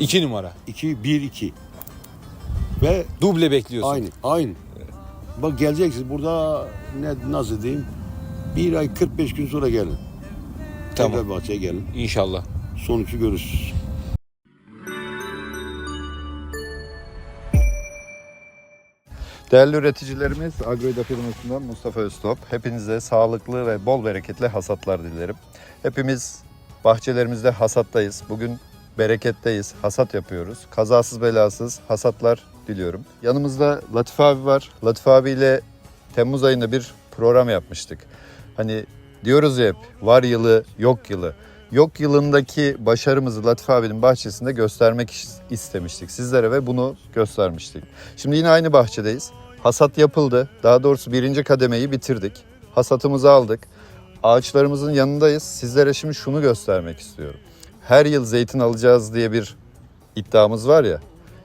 2 numara. 2 1 2. Ve Duble bekliyorsun. aynı aynı. Bak geleceksiniz burada ne nasıl diyeyim? Bir ay 45 gün sonra gelin. Tamam. Tekrar bahçeye gelin. İnşallah. Sonucu görürsünüz. Değerli üreticilerimiz Agroida firmasından Mustafa Öztop. Hepinize sağlıklı ve bol bereketli hasatlar dilerim. Hepimiz bahçelerimizde hasattayız. Bugün bereketteyiz. Hasat yapıyoruz. Kazasız belasız hasatlar diliyorum. Yanımızda Latif abi var. Latif abiyle Temmuz ayında bir program yapmıştık. Hani diyoruz ya hep var yılı yok yılı. Yok yılındaki başarımızı Latif abinin bahçesinde göstermek is- istemiştik sizlere ve bunu göstermiştik. Şimdi yine aynı bahçedeyiz. Hasat yapıldı. Daha doğrusu birinci kademeyi bitirdik. Hasatımızı aldık. Ağaçlarımızın yanındayız. Sizlere şimdi şunu göstermek istiyorum. Her yıl zeytin alacağız diye bir iddiamız var ya.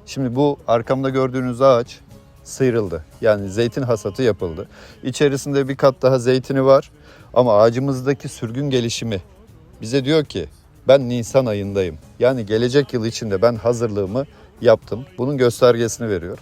Şimdi bu arkamda gördüğünüz ağaç sıyrıldı. Yani zeytin hasatı yapıldı. İçerisinde bir kat daha zeytini var. Ama ağacımızdaki sürgün gelişimi bize diyor ki ben Nisan ayındayım. Yani gelecek yıl içinde ben hazırlığımı yaptım. Bunun göstergesini veriyor.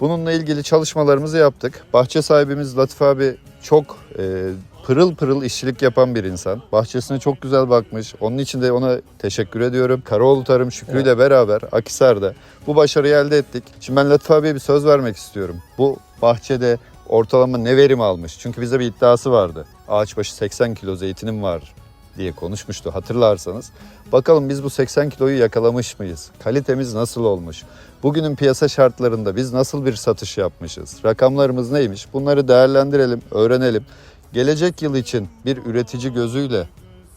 Bununla ilgili çalışmalarımızı yaptık. Bahçe sahibimiz Latif abi çok e, pırıl pırıl işçilik yapan bir insan. Bahçesine çok güzel bakmış. Onun için de ona teşekkür ediyorum. Karaoğlu Tarım Şükrü ile beraber Akisar'da bu başarıyı elde ettik. Şimdi ben Latif abiye bir söz vermek istiyorum. Bu bahçede ortalama ne verim almış? Çünkü bize bir iddiası vardı. Ağaç başı 80 kilo zeytinim var diye konuşmuştu hatırlarsanız. Bakalım biz bu 80 kiloyu yakalamış mıyız? Kalitemiz nasıl olmuş? Bugünün piyasa şartlarında biz nasıl bir satış yapmışız? Rakamlarımız neymiş? Bunları değerlendirelim, öğrenelim. Gelecek yıl için bir üretici gözüyle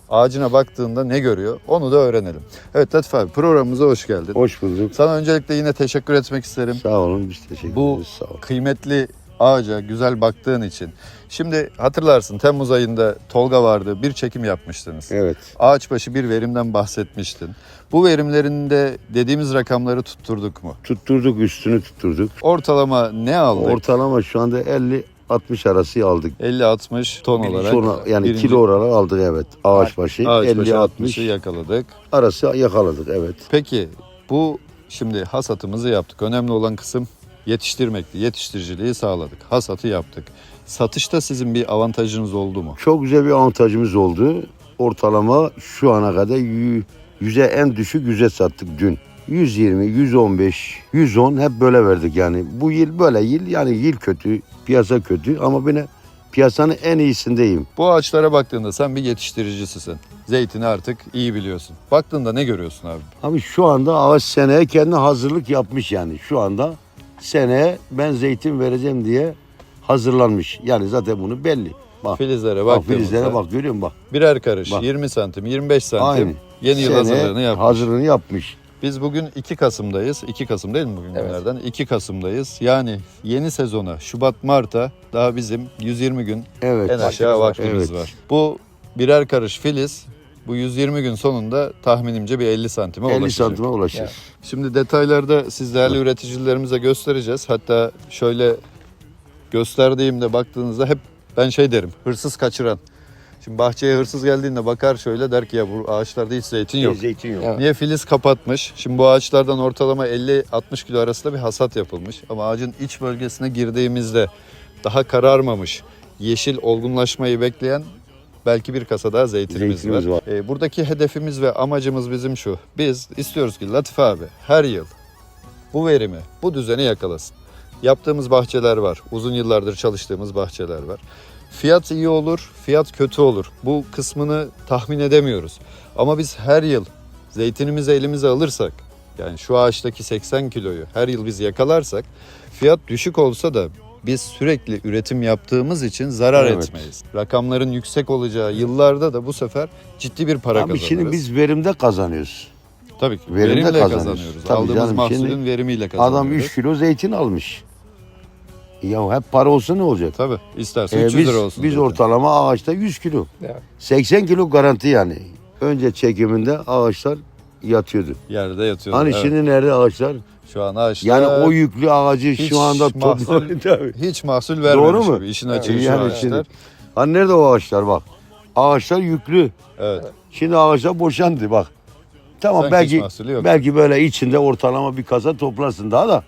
ağacına baktığında ne görüyor? Onu da öğrenelim. Evet Latif abi programımıza hoş geldin. Hoş bulduk. Sana öncelikle yine teşekkür etmek isterim. Sağ olun biz teşekkür Bu ederiz. Sağ olun. kıymetli ağaca güzel baktığın için. Şimdi hatırlarsın Temmuz ayında Tolga vardı bir çekim yapmıştınız. Evet. Ağaç başı bir verimden bahsetmiştin. Bu verimlerinde dediğimiz rakamları tutturduk mu? Tutturduk üstünü tutturduk. Ortalama ne aldık? Ortalama şu anda 50 60 arası aldık. 50-60 ton olarak. Sonra yani birinci kilo olarak aldık evet. Ağaç başı ağaç 50 başı 60 60'ı yakaladık. arası yakaladık evet. Peki bu şimdi hasatımızı yaptık. Önemli olan kısım yetiştirmekti. Yetiştiriciliği sağladık. Hasatı yaptık. Satışta sizin bir avantajınız oldu mu? Çok güzel bir avantajımız oldu. Ortalama şu ana kadar yü- yüze en düşük yüze sattık dün. 120, 115, 110 hep böyle verdik yani. Bu yıl böyle yıl yani yıl kötü, piyasa kötü ama ben piyasanın en iyisindeyim. Bu ağaçlara baktığında sen bir yetiştiricisisin. Zeytini artık iyi biliyorsun. Baktığında ne görüyorsun abi? Ama şu anda ağaç seneye kendi hazırlık yapmış yani. Şu anda seneye ben zeytin vereceğim diye hazırlanmış. Yani zaten bunu belli. Bak, Filizlere bak filizlere bak görüyor musun bak. birer karış Bak. 20 santim 25 santim Aynı. yeni yıl Seneye hazırlığını yapmış. Hazırlığını yapmış. Biz bugün 2 Kasım'dayız. 2 Kasım değil mi bugün Evet. günlerden? 2 Kasım'dayız. Yani yeni sezona Şubat Mart'a daha bizim 120 gün Evet. en aşağı vaktimiz Evet. var. Bu birer karış filiz bu 120 gün sonunda tahminimce bir 50 santime 50 ulaşacak. santime ulaşır. Ya. Şimdi detaylarda siz değerli üreticilerimize göstereceğiz. Hatta şöyle gösterdiğimde baktığınızda hep ben şey derim. Hırsız kaçıran. Şimdi bahçeye hırsız geldiğinde bakar şöyle der ki ya bu ağaçlarda hiç zeytin yok. Zeytin yok. Evet. Niye filiz kapatmış? Şimdi bu ağaçlardan ortalama 50-60 kilo arasında bir hasat yapılmış. Ama ağacın iç bölgesine girdiğimizde daha kararmamış, yeşil olgunlaşmayı bekleyen belki bir kasa daha zeytinimiz, Zeytinimiz var. var. Ee, buradaki hedefimiz ve amacımız bizim şu. Biz istiyoruz ki Latif abi her yıl bu verimi, bu düzeni yakalasın. Yaptığımız bahçeler var. Uzun yıllardır çalıştığımız bahçeler var. Fiyat iyi olur, fiyat kötü olur. Bu kısmını tahmin edemiyoruz. Ama biz her yıl zeytinimizi elimize alırsak, yani şu ağaçtaki 80 kiloyu her yıl biz yakalarsak, fiyat düşük olsa da biz sürekli üretim yaptığımız için zarar Evet. etmeyiz. Rakamların yüksek olacağı yıllarda da bu sefer ciddi bir para Abi kazanırız. şimdi biz verimde kazanıyoruz. Tabii ki verimde verimle kazanıyoruz. kazanıyoruz. Tabii Aldığımız canım, mahsulün şimdi verimiyle kazanıyoruz. Adam 3 kilo zeytin almış. Ya hep para olsa ne olacak? Tabii isterse Ee, 300 biz lira olsun. biz zaten. ortalama ağaçta 100 kilo. Ya. 80 kilo garanti yani. Önce çekiminde ağaçlar yatıyordu. Yerde yatıyor. Hani evet. şimdi nerede ağaçlar? Şu an ağaçta Yani o yüklü ağacı hiç şu anda mahsul. Tabii. hiç mahsul vermemiş Doğru mu? gibi. İşin açığı şu Yani ağaçlar. şimdi- Hani nerede o ağaçlar bak. Ağaçlar yüklü. Evet. Şimdi ağaçlar boşandı bak. tamam Sanki belki hiç mahsulü yok. belki böyle içinde ortalama bir kasa toplarsın daha da.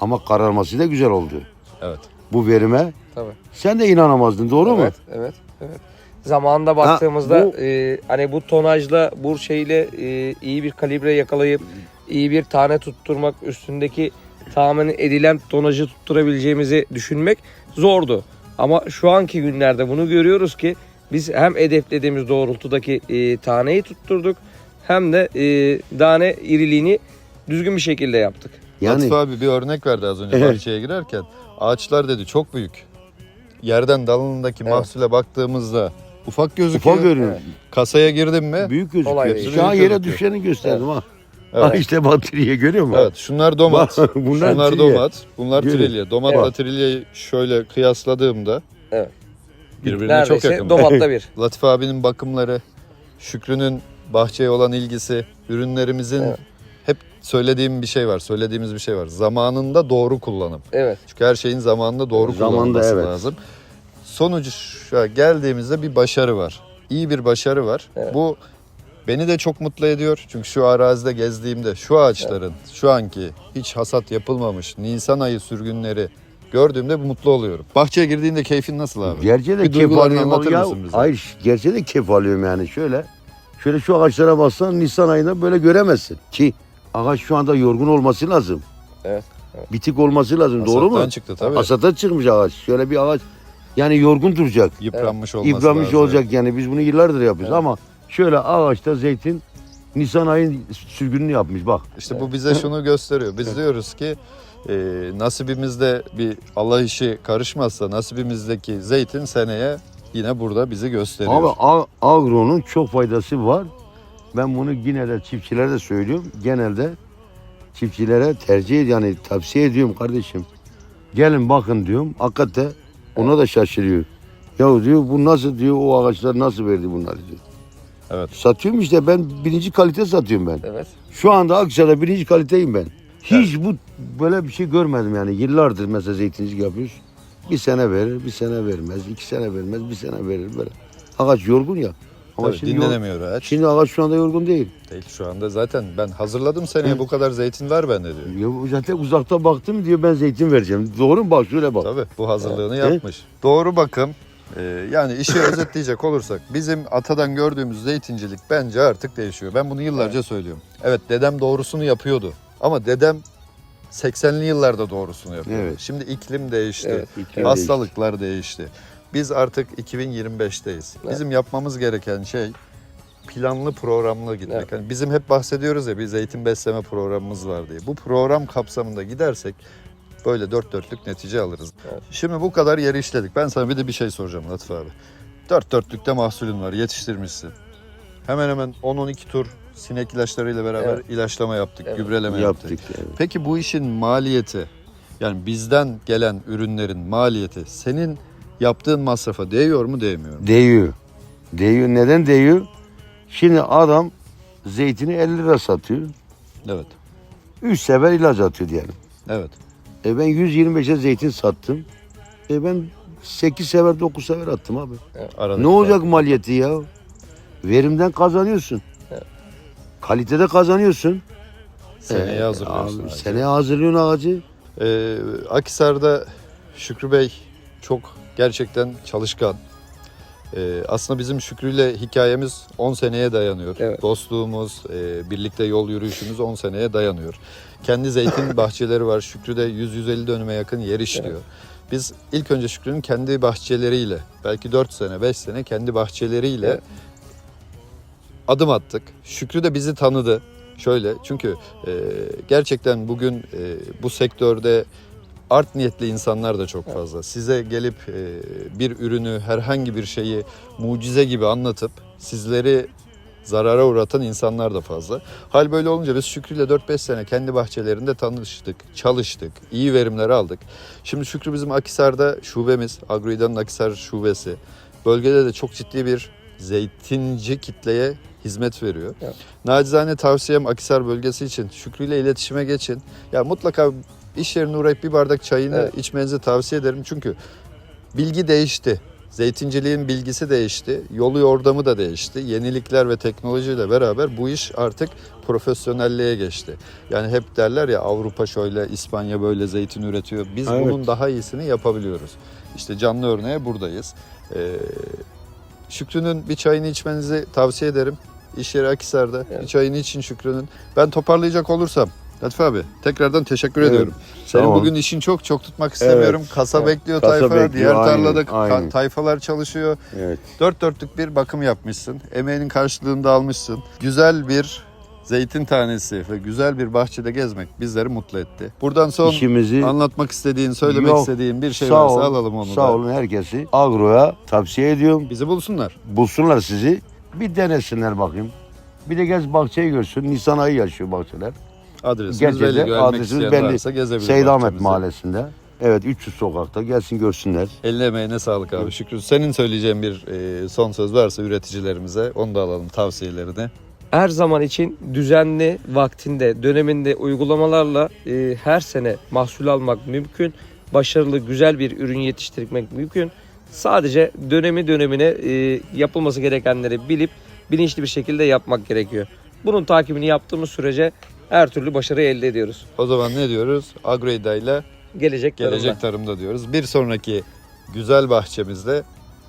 Ama kararması da güzel oldu. Evet. Bu verime Tabii. sen de inanamazdın doğru mu? Evet, evet, evet. Zamanında baktığımızda bu- e, hani bu tonajla, bu şeyle e, iyi bir kalibre yakalayıp iyi bir tane tutturmak, üstündeki tahmin edilen tonajı tutturabileceğimizi düşünmek zordu. Ama şu anki günlerde bunu görüyoruz ki biz hem hedeflediğimiz doğrultudaki e, taneyi tutturduk hem de e, tane iriliğini düzgün bir şekilde yaptık. Yani Latif abi bir örnek verdi az önce Evet. bahçeye girerken. Ağaçlar dedi çok büyük. Yerden dalındaki Evet. mahsule baktığımızda ufak gözüküyor. ufak görünüyor. Kasaya girdin mi? Büyük gözüküyor. Olay. Şu an yere düşeni gösterdim ha. Evet. Ha işte bataryayı görüyor musun? Evet şunlar domat. Bak, bunlar Şunlar trilye. domat. Bunlar Görün. trilye. Domatla Evet. trilyeyi şöyle kıyasladığımda Evet. birbirine çok Neredeyse yakın. domatta bir. Latif abinin bakımları, Şükrü'nün bahçeye olan ilgisi, ürünlerimizin Evet. hep söylediğim bir şey var. Söylediğimiz bir şey var. Zamanında doğru kullanım. Evet. Çünkü her şeyin zamanında doğru Zamanında, kullanılması evet. lazım. Sonuca geldiğimizde bir başarı var. İyi bir başarı var. Evet. Bu beni de çok mutlu ediyor. Çünkü şu arazide gezdiğimde şu ağaçların şu anki hiç hasat yapılmamış Nisan ayı sürgünleri gördüğümde mutlu oluyorum. Bahçeye girdiğinde keyfin nasıl abi? Gerçi de Bir keyif duygularını alıyorum anlatır ya. mısın bize? Hayır gerçi de keyif alıyorum yani şöyle. Şöyle şu ağaçlara bassan Nisan ayında böyle göremezsin. Ki ağaç şu anda yorgun olması lazım. Evet, evet. Bitik olması lazım doğru mu? Hasattan çıktı tabii. Hasata çıkmış ağaç. Şöyle bir ağaç yani yorgun duracak. Yıpranmış olması İbranmış lazım. olacak yani biz bunu yıllardır yapıyoruz ama şöyle ağaçta zeytin Nisan ayın sürgününü yapmış bak. İşte bu bize şunu gösteriyor. Biz diyoruz ki e, nasibimizde bir Allah işi karışmazsa nasibimizdeki zeytin seneye yine burada bizi gösteriyor. Abi a- agronun çok faydası var. Ben bunu yine de çiftçilere de söylüyorum. Genelde çiftçilere tercih ed- yani tavsiye ediyorum kardeşim. Gelin bakın diyorum. Hakikaten ona da şaşırıyor. Ya diyor bu nasıl diyor o ağaçlar nasıl verdi bunları diyor. Evet. Satıyorum işte ben birinci kalite satıyorum ben. Evet. Şu anda Aksaray'da birinci kaliteyim ben. Hiç bu böyle bir şey görmedim yani. Yıllardır mesela zeytincilik yapıyoruz. Bir sene verir, bir sene vermez, iki sene vermez, bir sene verir böyle. Ağaç yorgun ya. Ama Tabii, şimdi, yor- dinlenemiyor ağaç. şimdi ağaç şu anda yorgun değil. Değil şu anda zaten ben hazırladım seneye bu kadar zeytin var bende diyor. Ya zaten uzakta baktım diyor ben zeytin vereceğim. Doğru mu bak şöyle bak. Tabii bu hazırlığını Evet. yapmış. Doğru bakım. E, yani işi özetleyecek olursak bizim atadan gördüğümüz zeytincilik bence artık değişiyor. Ben bunu yıllarca söylüyorum. Evet dedem doğrusunu yapıyordu. Ama dedem 80'li yıllarda doğrusunu yapıyordu. Evet. Şimdi iklim değişti. Evet. İklim Hastalıklar değişti. Biz artık 2025'teyiz. Evet. Bizim yapmamız gereken şey planlı programlı gitmek. Evet. Yani bizim hep bahsediyoruz ya bir zeytin besleme programımız var diye. Bu program kapsamında gidersek böyle dört dörtlük netice alırız. Evet. Şimdi bu kadar yeri işledik. Ben sana bir de bir şey soracağım Latif abi. Dört dörtlükte mahsulün var yetiştirmişsin. Hemen hemen 10-12 tur sinek ilaçlarıyla beraber Evet. ilaçlama yaptık, Evet. gübreleme yaptık. Yaptık yani. Peki bu işin maliyeti yani bizden gelen ürünlerin maliyeti senin yaptığın masrafa değiyor mu değmiyor mu? Değiyor. Değiyor. Neden değiyor? Şimdi adam zeytini 50 lira satıyor. Evet. 3 sefer ilaç atıyor diyelim. Evet. E ben 125'e zeytin sattım. E ben 8 sefer 9 sefer attım abi. Aradaki Ne olacak fark. maliyeti ya? Verimden kazanıyorsun. Evet. Kalitede kazanıyorsun. Seneye Ee, hazırlıyorsun. abi, ağacı. Seneye hazırlıyorsun ağacı. Ee, Akhisar'da Şükrü Bey çok gerçekten çalışkan. Ee, aslında bizim Şükrü'yle hikayemiz 10 seneye dayanıyor. Evet. Dostluğumuz, e, birlikte yol yürüyüşümüz 10 seneye dayanıyor. Kendi zeytin bahçeleri var. Şükrü de 100-150 dönüme yakın yer işliyor. Biz ilk önce Şükrü'nün kendi bahçeleriyle, belki 4 sene, 5 sene kendi bahçeleriyle Evet. adım attık. Şükrü de bizi tanıdı. Şöyle çünkü e, gerçekten bugün e, bu sektörde art niyetli insanlar da çok fazla. Size gelip e, bir ürünü, herhangi bir şeyi mucize gibi anlatıp sizleri zarara uğratan insanlar da fazla. Hal böyle olunca biz Şükrü ile 4-5 sene kendi bahçelerinde tanıştık, çalıştık, iyi verimler aldık. Şimdi Şükrü bizim Akisar'da şubemiz, Agroida'nın Akisar şubesi. Bölgede de çok ciddi bir zeytinci kitleye hizmet veriyor. Evet. Nacizane tavsiyem Akisar bölgesi için Şükrü ile iletişime geçin. Ya mutlaka iş yerine uğrayıp bir bardak çayını Evet. içmenizi tavsiye ederim. Çünkü bilgi değişti. Zeytinciliğin bilgisi değişti, yolu yordamı da değişti. Yenilikler ve teknolojiyle beraber bu iş artık profesyonelliğe geçti. Yani hep derler ya Avrupa şöyle, İspanya böyle zeytin üretiyor. Biz Evet. bunun daha iyisini yapabiliyoruz. İşte canlı örneğe buradayız. Ee, Şükrü'nün bir çayını içmenizi tavsiye ederim. İş yeri Akisar'da. Evet. Bir çayını için Şükrü'nün. Ben toparlayacak olursam Latif abi tekrardan teşekkür Evet, ediyorum. Senin tamam. bugün işin çok çok tutmak istemiyorum. Kasa Evet. bekliyor Kasa tayfa, bekliyor, diğer aynen, tarlada ka- aynen. tayfalar çalışıyor. Evet. Dört dörtlük bir bakım yapmışsın. Emeğinin karşılığını da almışsın. Güzel bir zeytin tanesi ve güzel bir bahçede gezmek bizleri mutlu etti. Buradan son İşimizi anlatmak istediğin, söylemek Yok, istediğin bir şey sağ varsa ol, alalım onu sağ da. olun herkesi agroya tavsiye ediyorum. Bizi bulsunlar. Bulsunlar sizi. Bir denesinler bakayım. Bir de gez bahçeyi görsün. Nisan ayı yaşıyor bahçeler. Adresimiz Gerçekten belli. Görmek adresimiz belli. varsa. Seyit Ahmet. Mahallesi'nde. Evet 300 sokakta gelsin görsünler. Eline emeğine sağlık abi. Şükrü senin söyleyeceğin bir e, son söz varsa üreticilerimize onu da alalım tavsiyelerini. her zaman için düzenli vaktinde, döneminde uygulamalarla e, her sene mahsul almak mümkün. Başarılı, güzel bir ürün yetiştirmek mümkün. Sadece dönemi dönemine e, yapılması gerekenleri bilip bilinçli bir şekilde yapmak gerekiyor. Bunun takibini yaptığımız sürece her türlü başarı elde ediyoruz. O zaman ne diyoruz? Agroida ile Gelecek, gelecek tarımda. tarımda diyoruz. Bir sonraki güzel bahçemizde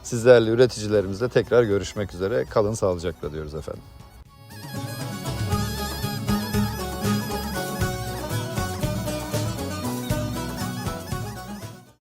sizlerle üreticilerimizle tekrar görüşmek üzere. Kalın sağlıcakla diyoruz efendim.